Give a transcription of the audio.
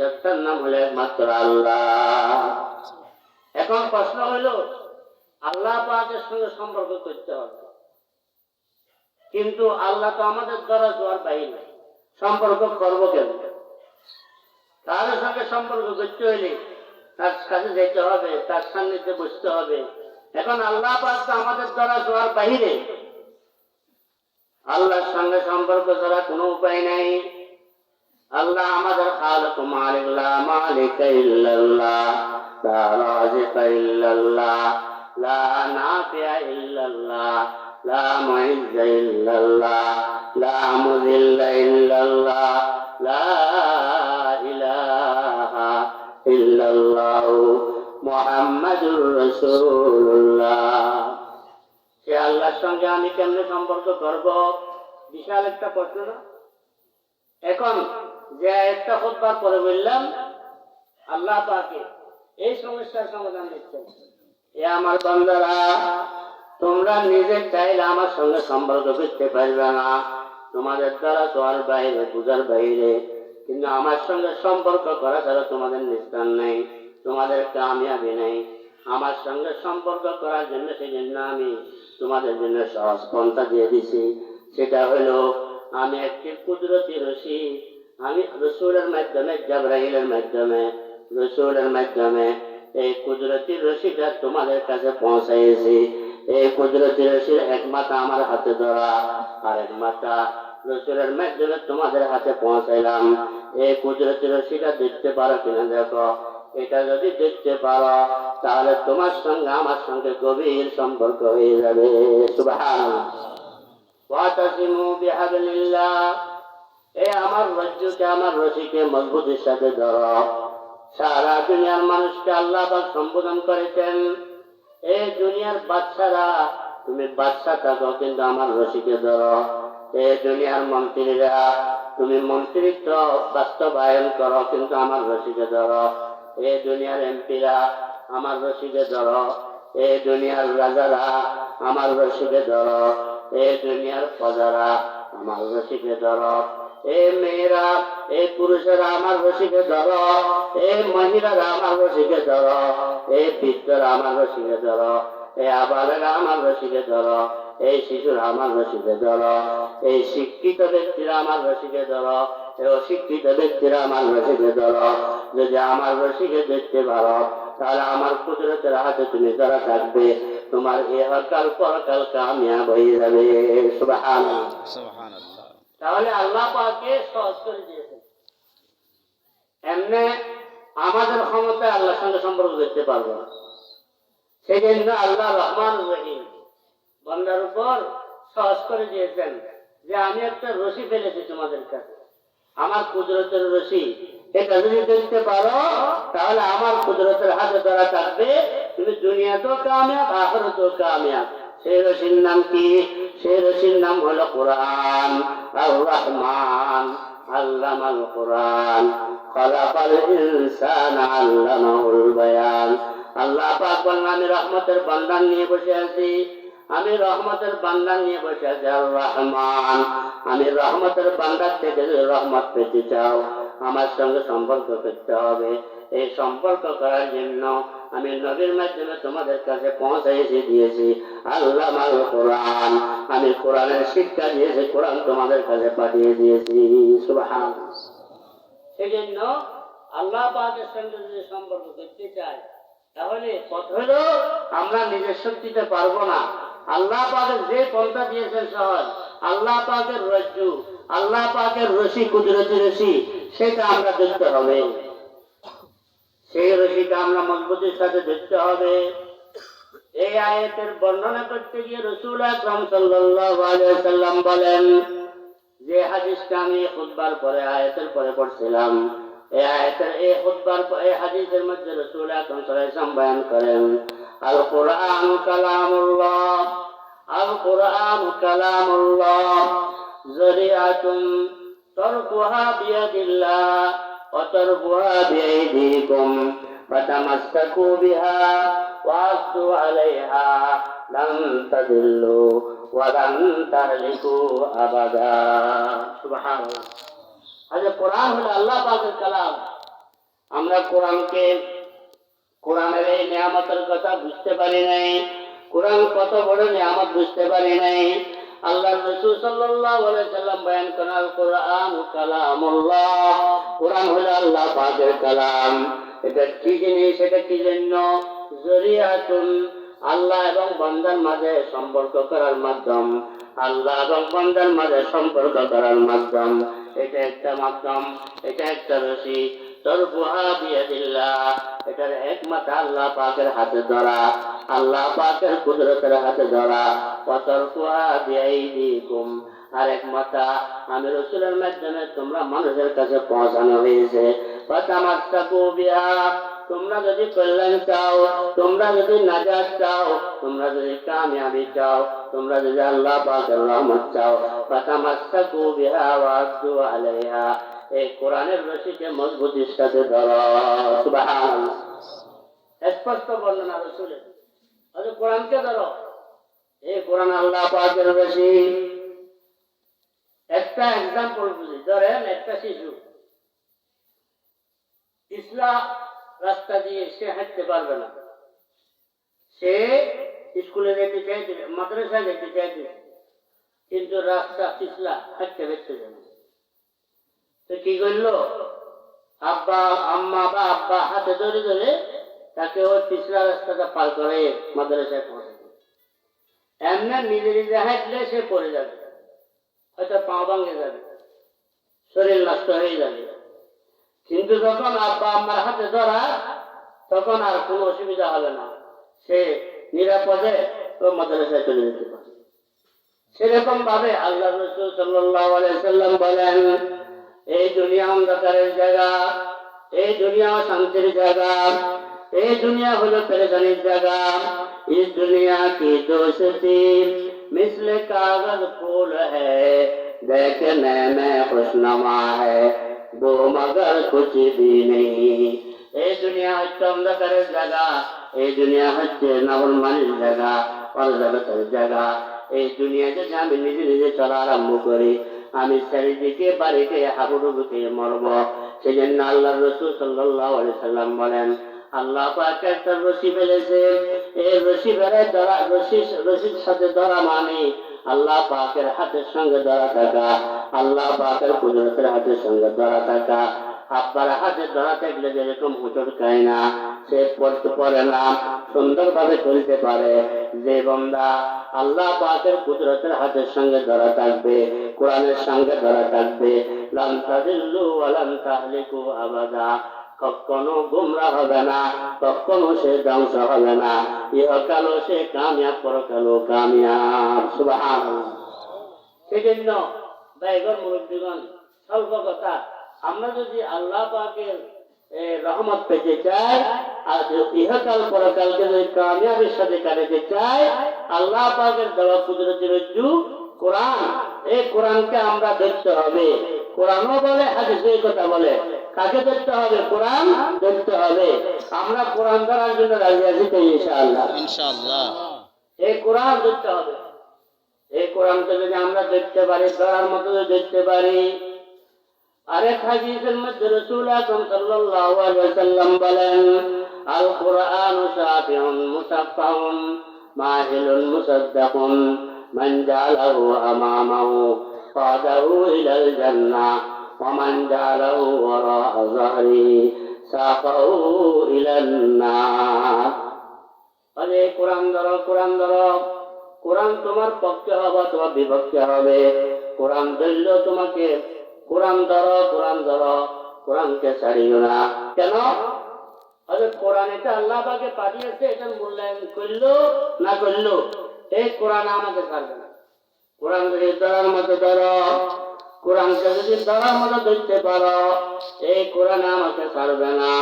সত্তার নাম হলো একমাত্র আল্লাহ। এখন প্রশ্ন হলো আল্লাহ পাকের সঙ্গে সম্পর্ক করতে হবে। কিন্তু আল্লাহ তো আমাদের দ্বারা জোয়ার বাইরে সম্পর্ক করব কেন তার সঙ্গে সম্পর্ক করতে হইলে তার কাছে যেতে হবে, তার সান্নিধ্যে বসতে হবে। এখন আল্লাহ পাক তো আমাদের দ্বারা জোয়ার বাহিরে। আল্লাহর সঙ্গে সম্পর্ক ছাড়া কোনো উপায় নাই। আল্লাহ আমাদের খালক মালিক, লা মালিক ইল্লাল্লাহ, লা রাজিক ইল্লাল্লাহ, লা নাফিয়া ইল্লাল্লাহ, লা মুইজ্জ ইল্লাল্লাহ, লা মুযিল্ল ইল্লাল্লাহ, লা ইলাহা ইল্লাল্লাহ, মুহাম্মাদুর রাসূলুল্লাহ। সে আল্লাহর সঙ্গে আমি কেমনে সম্পর্ক করব? বিশাল একটা প্রশ্ন এখন যে একটা খোদবার পরে বললাম, আল্লাহ পাকে এই সমস্যার সমাধান দিচ্ছেন। এ আমার বন্ধারা তোমরা নিজে চাইলে আমার সঙ্গে সম্পর্ক করতে পারবে না। তোমাদের দ্বারা চোয়ার বাইরে, পূজার বাইরে। কিন্তু আমার সঙ্গে সম্পর্ক করা ছাড়া তোমাদের নিস্তার নেই, তোমাদের কামিয়াবি নেই। আমার সঙ্গে সম্পর্ক করার জন্য সেই জন্য আমি তোমাদের জন্য সহজ পন্থা দিয়ে দিছি। সেটা হলো, আমি একটি কুদরতি রশি আমি রসুলের মাধ্যমে জাবরাইলের মাধ্যমে রসুলের মাধ্যমে এই কুদরতি রশিটা তোমাদের কাছে পৌঁছাইছি এই কুদরতি রশির এক আমার হাতে ধরা আর এক মাথা রসুলের মাধ্যমে তোমাদের হাতে পৌঁছাইলাম এই কুদরতি রশিটা দেখতে পারো কিনা দেখো এটা যদি দেখতে পারো তাহলে তোমার সঙ্গে আমার সঙ্গে গভীর সম্পর্ক হয়ে যাবে সুবহানাল্লাহ ওয়াতাসিমু বিহাবলিল্লাহ এ আমার রজ্জুকে, আমার রশিকে মজবুতির সাথে ধরো। সারা দুনিয়ার মানুষকে আল্লাহ সম্বোধন করেছেন। এই দুনিয়ার বাচ্চারা তুমি বাচ্চা থাকো, কিন্তু আমার রশিকে ধরো। এই দুনিয়ার মন্ত্রীরা, তুমি মন্ত্রিত্ব বাস্তবায়ন করো, কিন্তু আমার রশিকে ধরো। এই দুনিয়ার এমপিরা, আমার রশিকে ধরো। এই দুনিয়ার রাজারা, আমার রশিকে ধরো। এই দুনিয়ার প্রজারা, আমার রশিকে ধরো। এই মেয়েরা, এ পুরুষেরা আমার রশিকে ধরো, এ মহিলারা আমার রশিকে ধরো এই বৃদ্ধরা আমার রশিকে ধর, এ আবালেরা আমার রশিকে ধরো, এই শিশুরা আমার রশিকে ধরো, এই শিক্ষিত ব্যক্তিরা আমার রশিকে ধরো, এ অশিক্ষিত ব্যক্তিরা আমার রশিকে ধরো। যদি আমার রশিকে দেখতে পারো, তাহলে আমার কুদরতের হাতে তুমি ধরা থাকবে। তোমার এহকাল পরকাল কামিয়াব হয়ে যাবে। সুবহানাল্লাহ। তাহলে আল্লাহ পাকে সহজ করে দিয়েছেন। এমনি আমাদের ক্ষমতায় আল্লাহর সঙ্গে সম্পর্ক করতে পারব না। সেই জন্য আল্লাহ রহমান রহিম বন্দার উপর সহজ করে দিয়েছেন যে আমি একটা রশি ফেলেছি তোমাদের কাছে। আমার কুদরতের রশি, এটা যদি দেখতে পারো, তাহলে আমার কুদরতের হাতে ধরা থাকবে। তুমি দুনিয়াতেও কামিয়াব, আখরতেও কামিয়াব। সেই রশির নাম কি? সেই রশির নাম হলো কোরআন। আর রহমান, আল্লামাল কোরআন। খলাকাল ইনসান, আল্লামাহুল বায়ান। আল্লাহ পাক আমি রহমতের বান্দান নিয়ে বসে আছি। আমি রহমতের বান্দান নিয়ে বসে আছি আর রহমান। আমি রহমতের বান্দার থেকে যদি রহমত পেতে চাও, আমার সঙ্গে সম্পর্ক করতে হবে। এই সম্পর্ক করার জন্য আমি নবীর মাধ্যমে তোমাদের কাছে পৌঁছাইছি, দিয়েছি আল্লাহ মাল কোরআন। আমি কোরআনের শিক্ষা দিয়েছি, কোরআন তোমাদের কাছে পাঠিয়ে দিয়েছি। সুবহান সেই আল্লাহ পাকের সঙ্গে যদি সম্পর্ক করতে চাই, তাহলে পথ হলো আমরা নিজের শক্তিতে পারব না। আল্লাহ পাকের যে পন্থা দিয়েছেন সহজ, আল্লাহ পাকের রজ্জু, আল্লাহ পাকের রশি কুদরতি রশি, সেটা আমরা দেখতে হবে। সেই রশিটা আমরা মজবুতির সাথে দেখতে হবে। এই আয়াতের বর্ণনা করতে গিয়ে রসুল আকরাম সাল্লাম বলেন, যে হাদিসটা আমি খুতবার পরে, আয়াতের পরে পড়ছিলাম, এই আয়াতের, এই খুতবার প- এই হাদিসের মধ্যে রসুল আকরাম সাল্লাম বয়ান করেন আল কোরআন কালামুল্লাহ আল কোরআন কালামুল্লাহ জরিআতুন তরকুহা বিয়াদিল্লাহ وتركها بأيديكم فتمسكوا بها وعصوا عليها لن تضلوا ولن تهلكوا أبدا سبحان الله هذا القرآن هو الله পাকের কালাম আমরা কোরআনকে কোরআনের এই নিয়ামতের কথা বুঝতে পারি নাই কোরআন কত বড় নিয়ামত বুঝতে পারি নাই আল্লাহ রসুল সাল্লাল্লাহু আলাইহি সাল্লাম বয়ান করার কোরআন কালামুল্লাহ। কোরআন হলো আল্লাহ পাকের কালাম। এটা কি জিনিস? এটা কি জন্য? জরিয়াতুন, আল্লাহ এবং বান্দার মাঝে সম্পর্ক করার মাধ্যম। আল্লাহ এবং বান্দার মাঝে সম্পর্ক করার মাধ্যম। এটা একটা মাধ্যম, এটা একটা রশি। তরফুহা বিয়াদিল্লাহ। এটার একমাত্র আল্লাহ পাকের হাতে ধরা। আল্লাহ পাকের কুদরতের হাতে ধরা। অতর্ফুহা বিয়াইদিকুম আর একমাত্র আমি রসুলের মাধ্যমে তোমরা মানুষের কাছে পৌঁছানো হয়েছে। তোমরা যদি কল্যাণ চাও, তোমরা যদি নাজাত চাও, তোমরা যদি কামিয়াবি চাও, তোমরা যদি আল্লাহ পাকের রহমত চাও ফাতামাসসাকু বিহা ওয়াদু আলাইহা। এই কোরআনের রশিকে মজবুতির সাথে ধরো স্পষ্ট বর্ণনা রসুলের। আচ্ছা কোরআনকে ধরো। এই কোরআন আল্লাহ পাকের রশি। একটা এক্সাম্পল বুঝি। ধরেন একটা শিশু। পিছলা রাস্তা দিয়ে সে হাঁটতে পারবে না। সে স্কুলে যেতে চাইছে মাদ্রাসায় যেতে চাইছে কিন্তু রাস্তা পিছলা হাঁটতে বেঁচতে যাবে। তো কি করল? আব্বা, আম্মা বা আব্বা হাতে ধরে ধরে তাকে ওই পিছলা রাস্তাটা পার করে মাদ্রাসায় পৌঁছে এমনি নিজে নিজে হাঁটলে সে পড়ে যাবে, হয়তো পা ভাঙে যাবে, শরীর নষ্ট হয়ে যাবে। কিন্তু যখন আব্বা, আম্মার হাতে ধরা, তখন আর কোনো অসুবিধা হবে না। সে নিরাপদে ও মাদ্রাসায় চলে যেতে পারে। সেরকম ভাবে আল্লাহ রসুল সাল্লাল্লাহু আলাইহি সাল্লাম বলেন এই দুনিয়া অন্ধকারের জায়গা এই দুনিয়া শান্তির জায়গা এই দুনিয়া হলো পেরেশানির জায়গা इस दुनिया की दोस्ती मिसल कागज फूल है देखने में खुशनुमा है वो मगर कुछ भी नहीं এই দুনিয়া হচ্ছে অন্ধকারের জায়গা এই দুনিয়া হচ্ছে নবলমানির জায়গা পরজগতের জায়গা এই দুনিয়া যদি আমি নিজে নিজে চলা আরম্ভ করি আমি চারিদিকে বাড়িতে হাবুডুবুতে মরব। সেই জন্য আল্লাহ রসুল সাল্লাহ সাল্লাম বলেন, আল্লাহ পাক একটা রশি ফেলেছে। এই রশি ফেলে ধরা, রশি, রশির সাথে ধরা মানে আল্লাহ পাকের হাতের সঙ্গে ধরা থাকা, আল্লাহ পাকের কুদরতের হাতের সঙ্গে ধরা থাকা। আব্বার হাতে ধরা থাকলে যেরকম হুচট খায় না, সে পড়তে পারে না, সুন্দরভাবে চলতে পারে। যে বন্দা আল্লাহ পাকের কুদরতের হাতের সঙ্গে ধরা থাকবে, কোরআনের সঙ্গে ধরা থাকবে লাম তাদিল্লু ওয়ালাম তাহলিকু আবাদা। কখনো গুমরা হবে না, কখনো সে ধ্বংস হবে না। ইহকালও সে কামিয়াব পরকালও কামিয়াব। সুবহান সেজন্য বাইগর মুরব্বীগণ, স্বল্প কথা আমরা যদি আল্লাহ পাকের রহমত পেতে চাই আর ইহকাল পরকালকে যদি কামিয়াবের সাথে কাটাতে চাই আল্লাহ পাকের দেওয়া কুদরতি রজ্জু কোরআন। এই কোরআনকে আমরা দেখতে হবে। কোরআনও বলে হাদিস এই কথা বলে। কাকে দেখতে হবে? কোরআন দেখতে হবে। আমরা কোরআন ধরার জন্য রাজি আছি তো ইনশাআল্লাহ। ইনশাআল্লাহ। এই কোরআন দেখতে হবে। এই কোরআনকে যদি আমরা দেখতে পারি ধরার মতো যদি দেখতে পারি আরেক হাদিসের মধ্যে রসুল আকরম সাল্লাল্লাহু আলাইহি ওয়াসাল্লাম বলেন আল কোরআন শাফিউন মুসাফফাউন মাহিলুন মুসাদ্দাকুন মান জালাহু আমামাহু ফাদাহু ইলাল জান্নাহ ومن جعله وراء ظهره ساقه إلى النار আরে কোরআন ধরো কোরআন ধরো কোরআন তোমার পক্ষে হবে তোমার বিপক্ষে হবে কোরআন ধরল তোমাকে কোরআন ধরো কোরআন ধরো, কোরআনকে ছাড়িও না। কেন? কোরআন এটা আল্লাহ পাকে পাঠিয়েছে এটার মূল্যায়ন করল না করল? এই কোরআন আমাকে ছাড়বে না। কোরআন যদি ধরার মতো ধরো, কোরআনকে যদি ধরার মতো ধরতে পারো, এই কোরআন আমাকে ছাড়বে না।